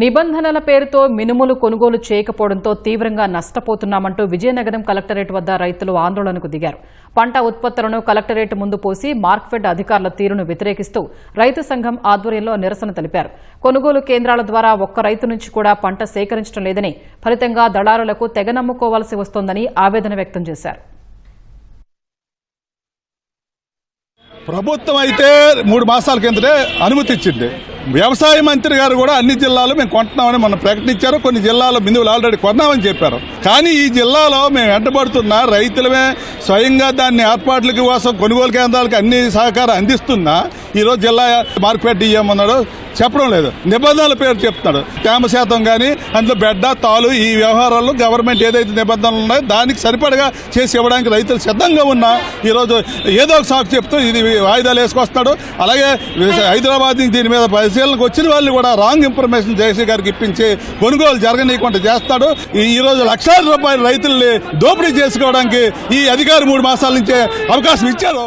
నిబంధనల పేరుతో మినుములు కొనుగోలు చేయకపోవడంతో తీవ్రంగా నష్టపోతున్నామంటూ విజయనగరం కలెక్టరేట్ వద్ద రైతులు ఆందోళనకు దిగారు. పంట ఉత్పత్తులను కలెక్టరేట్ ముందు పోసి మార్క్ఫెడ్ అధికారుల తీరును వ్యతిరేకిస్తూ రైతు సంఘం ఆధ్వర్యంలో నిరసన తెలిపారు. కొనుగోలు కేంద్రాల ద్వారా ఒక్క రైతు నుంచి కూడా పంట సేకరించడం లేదని ఫలితంగా దళారులకు తెగ నమ్ముకోవాల్సి వస్తోందని ఆవేదన వ్యక్తం చేశారు. ప్రభుత్వం అయితే మూడు మాసాల కిందటే అనుమతి ఇచ్చింది. వ్యవసాయ మంత్రి గారు కూడా అన్ని జిల్లాలు మేము కొంటున్నామని మనం ప్రకటించారు. కొన్ని జిల్లాలో బిందువులు ఆల్రెడీ కొన్నామని చెప్పారు. కానీ ఈ జిల్లాలో మేము వెంటబడుతున్న రైతులమే స్వయంగా దాన్ని ఏర్పాట్ల కోసం కొనుగోలు కేంద్రాలకు అన్ని సహకారం అందిస్తున్నా ఈరోజు జిల్లా మార్కెట్ ఇయ్యమన్నాడు చెప్పడం లేదు. నిబంధనల పేరు చెప్తున్నాడు. తేమ శాతం కానీ అందులో బెడ్డ తాలు ఈ వ్యవహారాల్లో గవర్నమెంట్ ఏదైతే నిబంధనలు ఉన్నాయో దానికి సరిపడగా చేసి ఇవ్వడానికి రైతులు సిద్ధంగా ఉన్నా ఈరోజు ఏదో ఒక సాకు చెప్తూ ఇది వాయిదాలు వేసుకొస్తాడు అలాగే హైదరాబాద్ నుంచి దీని మీద పరిశీలనకు వచ్చిన వాళ్ళు కూడా రాంగ్ ఇన్ఫర్మేషన్ జేసీ గారికి ఇప్పించి కొనుగోలు జరగనీయకుండా చేస్తాడు. ఈ రోజు లక్షల రూపాయల రైతుల్ని దోపిడీ చేసుకోవడానికి ఈ గారు మూడు మాసాల నుంచే అవకాశం ఇచ్చారు.